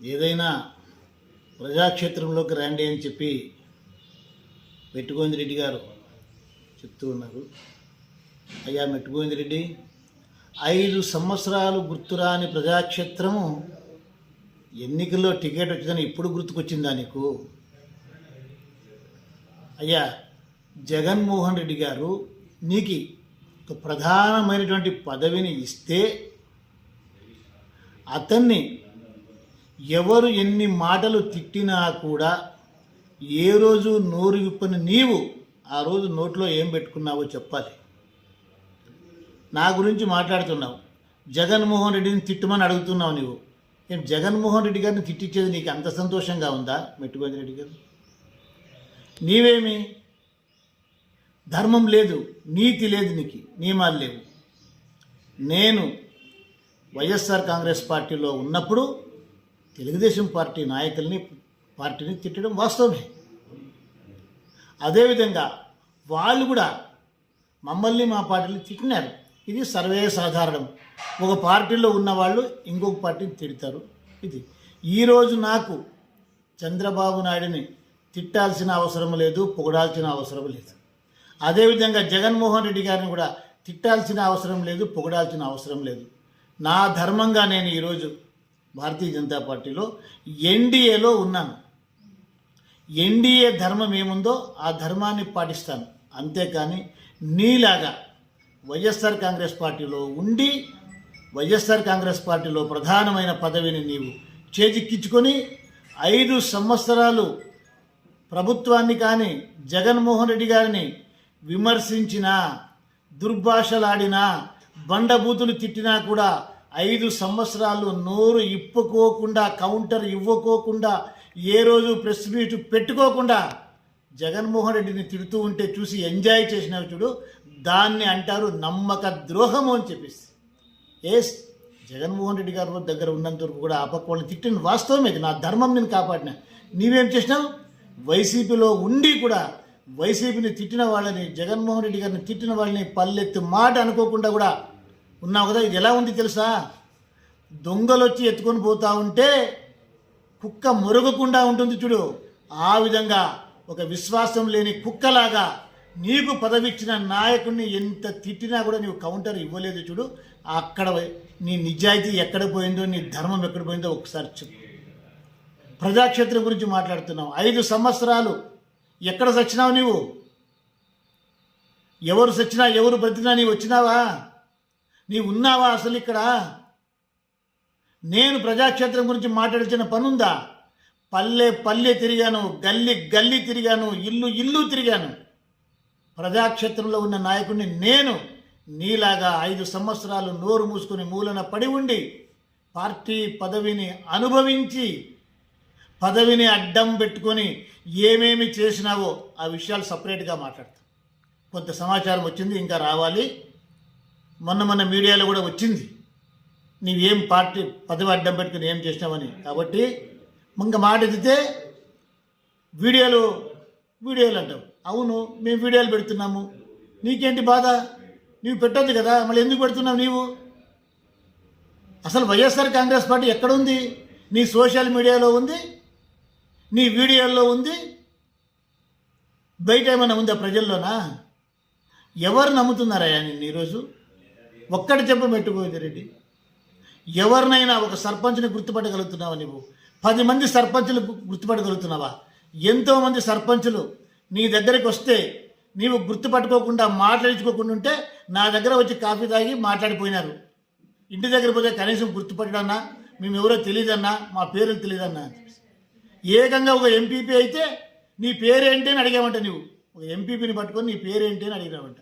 ఏదైనా ప్రజాక్షేత్రంలోకి రండి అని చెప్పి మెట్టుగోవింద రెడ్డి గారు చెప్తూ ఉన్నారు. అయ్యా మెట్టుగోవింద రెడ్డి ఐదు సంవత్సరాలు గుర్తురాని ప్రజాక్షేత్రము ఎన్నికల్లో టికెట్ వచ్చిందని ఇప్పుడు గుర్తుకొచ్చిందా నీకు? అయ్యా జగన్మోహన్ రెడ్డి గారు నీకు ఒక ప్రధానమైనటువంటి పదవిని ఇస్తే అతన్ని ఎవరు ఎన్ని మాటలు తిట్టినా కూడా ఏ రోజు నోరు విప్పని నీవు ఆ రోజు నోట్లో ఏం పెట్టుకున్నావో చెప్పాలి. నా గురించి మాట్లాడుతున్నావు. జగన్మోహన్ రెడ్డిని తిట్టమని అడుగుతున్నావు నీవు. ఏం జగన్మోహన్ రెడ్డి గారిని తిట్టించేది నీకు అంత సంతోషంగా ఉందా మెట్టుగోవింద రెడ్డి గారు? నీవేమి? ధర్మం లేదు నీతి లేదు నీకు నియమాలు లేవు. నేను వైఎస్ఆర్ కాంగ్రెస్ పార్టీలో ఉన్నప్పుడు తెలుగుదేశం పార్టీ నాయకుల్ని పార్టీని తిట్టడం వాస్తవమే. అదేవిధంగా వాళ్ళు కూడా మమ్మల్ని మా పార్టీని తిట్టినారు. ఇది సర్వే సాధారణం. ఒక పార్టీలో ఉన్నవాళ్ళు ఇంకొక పార్టీని తిడతారు. ఇది ఈరోజు నాకు చంద్రబాబు నాయుడిని తిట్టాల్సిన అవసరం లేదు పొగడాల్సిన అవసరం లేదు. అదేవిధంగా జగన్మోహన్ రెడ్డి గారిని కూడా తిట్టాల్సిన అవసరం లేదు పొగడాల్సిన అవసరం లేదు. నా ధర్మంగా నేను ఈరోజు భారతీయ జనతా పార్టీలో ఎన్డీఏలో ఉన్నాను. ఎన్డీఏ ధర్మం ఏముందో ఆ ధర్మాన్ని పాటిస్తాను. అంతేకాని నీలాగా వైఎస్ఆర్ కాంగ్రెస్ పార్టీలో ఉండి వైఎస్ఆర్ కాంగ్రెస్ పార్టీలో ప్రధానమైన పదవిని నీవు చేజిక్కించుకొని ఐదు సంవత్సరాలు ప్రభుత్వాన్ని కానీ జగన్మోహన్ రెడ్డి గారిని విమర్శించినా దుర్భాషలాడినా బండబూతులు తిట్టినా కూడా ఐదు సంవత్సరాలు నోరు ఇప్పుకోకుండా కౌంటర్ ఇవ్వకోకుండా ఏ రోజు ప్రెస్ మీట్ పెట్టుకోకుండా జగన్మోహన్ రెడ్డిని తిడుతూ ఉంటే చూసి ఎంజాయ్ చేసిన చూడు దాన్ని అంటారు నమ్మక ద్రోహము అని చెప్పేసి. ఎస్ జగన్మోహన్ రెడ్డి గారు దగ్గర ఉన్నంత వరకు కూడా ఆ తిట్టిన వాస్తవం ఇది నా ధర్మం నేను కాపాడిన. నీవేం చేసినావు? వైసీపీలో ఉండి కూడా వైసీపీని తిట్టిన వాళ్ళని జగన్మోహన్ రెడ్డి గారిని తిట్టిన వాళ్ళని పల్లెత్తు మాట అనుకోకుండా కూడా ఉన్నావు కదా ఇది ఎలా ఉంది తెలుసా? దొంగలు వచ్చి ఎత్తుకొని పోతా ఉంటే కుక్క మురగకుండా ఉంటుంది చూడు. ఆ విధంగా ఒక విశ్వాసం లేని కుక్కలాగా నీకు పదవిచ్చిన నాయకుడిని ఎంత తిట్టినా కూడా నీవు కౌంటర్ ఇవ్వలేదు చూడు. అక్కడ నీ నిజాయితీ ఎక్కడ పోయిందో నీ ధర్మం ఎక్కడ పోయిందో ఒకసారి చెప్పు. ప్రజాక్షేత్రం గురించి మాట్లాడుతున్నావు. ఐదు సంవత్సరాలు ఎక్కడ సచ్చినావు నీవు? ఎవరు సచ్చినా ఎవరు బ్రతికినా నీవు వచ్చినావా? నీవు ఉన్నావా అసలు ఇక్కడ? నేను ప్రజాక్షేత్రం గురించి మాట్లాడిచిన పనుందా? పల్లె పల్లె తిరిగాను గల్లి గల్లి తిరిగాను ఇల్లు ఇల్లు తిరిగాను. ప్రజాక్షేత్రంలో ఉన్న నాయకుడిని నేను నీలాగా ఐదు సంవత్సరాలు నోరు మూసుకుని మూలన పడి ఉండి పార్టీ పదవిని అనుభవించి పదవిని అడ్డం పెట్టుకొని ఏమేమి చేసినావో ఆ విషయాలు సపరేట్గా మాట్లాడతాం. కొంత సమాచారం వచ్చింది ఇంకా రావాలి. మొన్న మొన్న మీడియాలో కూడా వచ్చింది. నీవేం పార్టీ పదవి అడ్డం పెట్టుకుని ఏం చేసినావని. కాబట్టి ఇంకా మాట ఎత్తితే వీడియోలు వీడియోలు అంటావు. అవును మేము వీడియోలు పెడుతున్నాము. నీకేంటి బాధ? నీవు పెట్టద్దు కదా మళ్ళీ ఎందుకు పెడుతున్నావు నీవు? అసలు వైఎస్ఆర్ కాంగ్రెస్ పార్టీ ఎక్కడ ఉంది? నీ సోషల్ మీడియాలో ఉంది? నీ వీడియోల్లో ఉంది? బయట ఏమైనా ఉందా ప్రజల్లోనా? ఎవరు నమ్ముతున్నారయ్యా నిన్ను ఈరోజు? ఒక్కటి చెప్ప పెట్టుకోవద్దు రెడ్డి ఎవరినైనా ఒక సర్పంచ్ని గుర్తుపట్టగలుగుతున్నావా నువ్వు పది మంది సర్పంచులు గుర్తుపట్టగలుగుతున్నావా? ఎంతోమంది సర్పంచులు నీ దగ్గరికి వస్తే నీవు గుర్తుపట్టుకోకుండా మాట్లాడించుకోకుండా ఉంటే నా దగ్గర వచ్చి కాఫీ తాగి మాట్లాడిపోయినారు. ఇంటి దగ్గర పోతే కనీసం గుర్తుపట్టడన్నా మేము ఎవరో తెలియదన్నా మా పేర్లు తెలియదన్నా ఏకంగా ఒక ఎంపీపీ అయితే నీ పేరేంటి అని అడిగామంట నువ్వు ఒక ఎంపీపీని పట్టుకొని నీ పేరేంటి అని అడిగామంట